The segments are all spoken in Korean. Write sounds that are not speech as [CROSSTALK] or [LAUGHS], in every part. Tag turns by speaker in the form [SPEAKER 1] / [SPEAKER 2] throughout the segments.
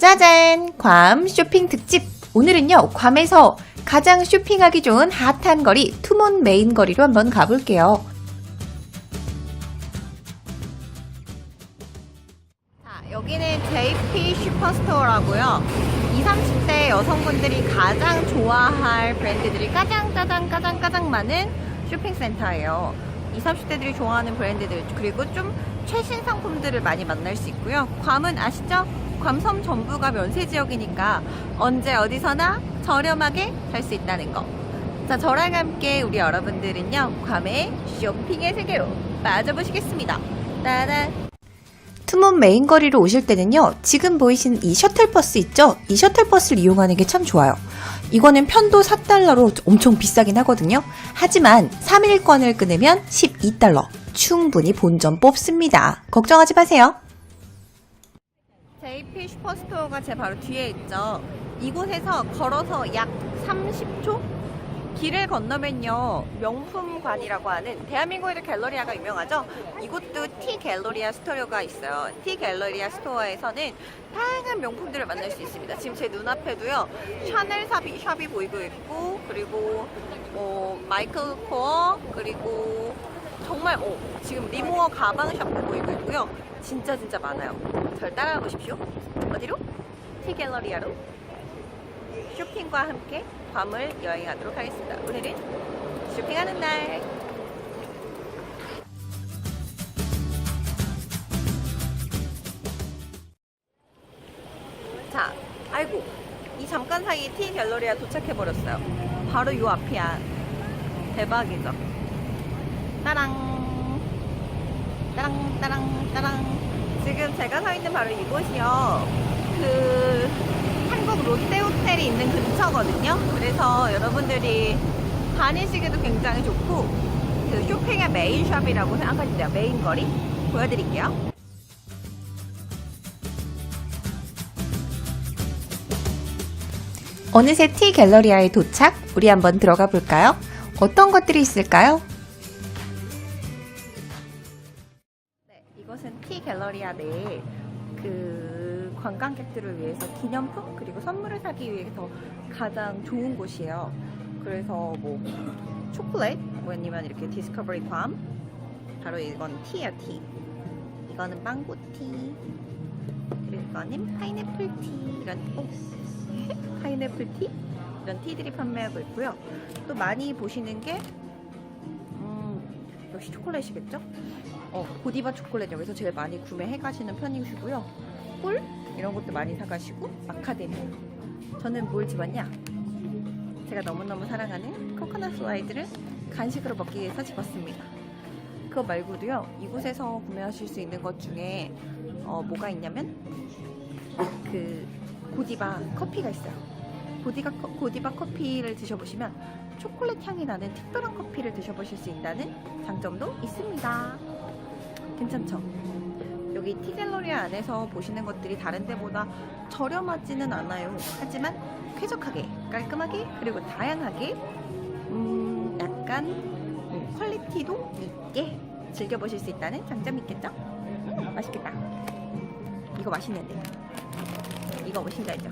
[SPEAKER 1] 짜잔! 괌 쇼핑 특집! 오늘은요, 괌에서 가장 쇼핑하기 좋은 핫한 거리, 투몬 메인 거리로 한번 가볼게요. 자, 여기는 JP 슈퍼스토어라고요. 20, 30대 여성분들이 가장 좋아할 브랜드들이 가장 가장 가장 가장 많은 쇼핑센터예요. 20, 30대들이 좋아하는 브랜드들 그리고 좀 최신 상품들을 많이 만날 수 있고요. 괌은 아시죠? 괌섬 전부가 면세 지역이니까 언제 어디서나 저렴하게 살 수 있다는 거. 자, 저랑 함께 우리 여러분들은요, 괌의 쇼핑의 세계로 빠져보시겠습니다. 따란. 투몬 메인 거리로 오실 때는요, 지금 보이신 이 셔틀버스 있죠? 이 셔틀버스를 이용하는 게 참 좋아요. 이거는 편도 4달러로 엄청 비싸긴 하거든요. 하지만 3일권을 끊으면 12달러. 충분히 본전 뽑습니다. 걱정하지 마세요. JP 슈퍼스토어가 제 바로 뒤에 있죠. 이곳에서 걸어서 약 30초? 길을 건너면요 명품관이라고 하는 대한민국에도 갤러리아가 유명하죠 이곳도 티 갤러리아 스토어가 있어요 티 갤러리아 스토어에서는 다양한 명품들을 만날 수 있습니다 지금 제 눈앞에도요 샤넬 샵이, 샵이 보이고 있고 그리고 뭐 마이클 코어 그리고 정말 어, 지금 리모어 가방 샵도 보이고 있고요 진짜 진짜 많아요 절 따라가 보십시오 어디로? 티 갤러리아로 쇼핑과 함께 괌을 여행하도록 하겠습니다. 오늘은 쇼핑하는 날. 자, 아이고, 이 잠깐 사이 티 갤러리아 도착해버렸어요. 바로 요 앞이야. 대박이죠? 따랑. 따랑, 따랑, 따랑. 지금 제가 서 있는 바로 이곳이요. 그, 한국 롯데호텔이 있는 근처거든요. 그래서 여러분들이 다니시기도 굉장히 좋고 그 쇼핑의 메인 샵이라고 생각하시면 돼요. 메인 거리 보여드릴게요. 어느새 티 갤러리아에 도착. 우리 한번 들어가 볼까요? 어떤 것들이 있을까요? 이것은 티 갤러리아 내에 그 관광객들을 위해서 기념품 그리고 선물을 사기 위해서 가장 좋은 곳이에요. 그래서 뭐 초콜릿 뭐 아니면 이렇게 디스커버리 괌 바로 이건 티야 티. 이거는 망고 티. 그리고 이거는 파인애플 티 이런 어, [LAUGHS] 파인애플 티 이런 티들이 판매하고 있고요. 또 많이 보시는 게 음, 역시 초콜릿이겠죠? 어, 고디바 초콜릿 여기서 제일 많이 구매해 가시는 편이시고요. 꿀 이런 것도 많이 사 가시고 마카데미아. 저는 뭘 집었냐? 제가 너무너무 사랑하는 코코넛 슬라이드를 간식으로 먹기 위해서 집었습니다. 그거 말고도요, 이곳에서 구매하실 수 있는 것 중에 어, 뭐가 있냐면 그 고디바 커피가 있어요. 고디바, 커- 고디바 커피를 드셔보시면 초콜릿 향이 나는 특별한 커피를 드셔보실 수 있다는 장점도 있습니다. 괜찮죠? 여기 티갤러리아 안에서 보시는 것들이 다른 데보다 저렴하지는 않아요. 하지만 쾌적하게, 깔끔하게, 그리고 다양하게, 음, 약간 음, 퀄리티도 있게 즐겨보실 수 있다는 장점이 있겠죠? 음, 맛있겠다. 이거 맛있는데. 이거 뭐신지 알죠?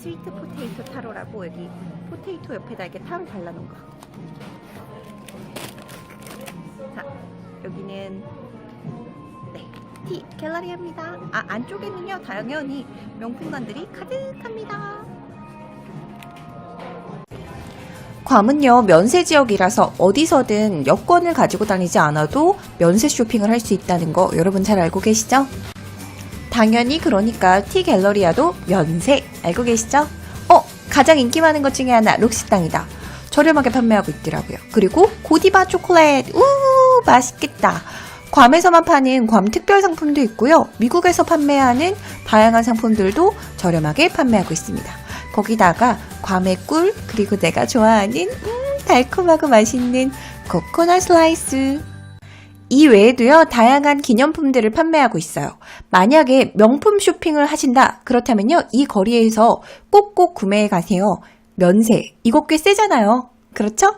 [SPEAKER 1] 스위트 포테이토 타로라고 여기 포테이토 옆에다 이렇게 타로 발라놓은 거. 자, 여기는 네, 티 갤러리아입니다. 아, 안쪽에는요, 당연히 명품관들이 가득합니다. 괌은요, 면세 지역이라서 어디서든 여권을 가지고 다니지 않아도 면세 쇼핑을 할 수 있다는 거 여러분 잘 알고 계시죠? 당연히 그러니까 티 갤러리아도 면세 알고 계시죠? 어, 가장 인기 많은 것 중에 하나 록식당이다. 저렴하게 판매하고 있더라고요. 그리고 고디바 초콜릿, 우 맛있겠다. 괌에서만 파는 괌 특별 상품도 있고요. 미국에서 판매하는 다양한 상품들도 저렴하게 판매하고 있습니다. 거기다가 괌의 꿀 그리고 내가 좋아하는 음, 달콤하고 맛있는 코코넛 슬라이스. 이 외에도요, 다양한 기념품들을 판매하고 있어요. 만약에 명품 쇼핑을 하신다, 그렇다면요, 이 거리에서 꼭꼭 구매해 가세요. 면세. 이거 꽤 세잖아요. 그렇죠?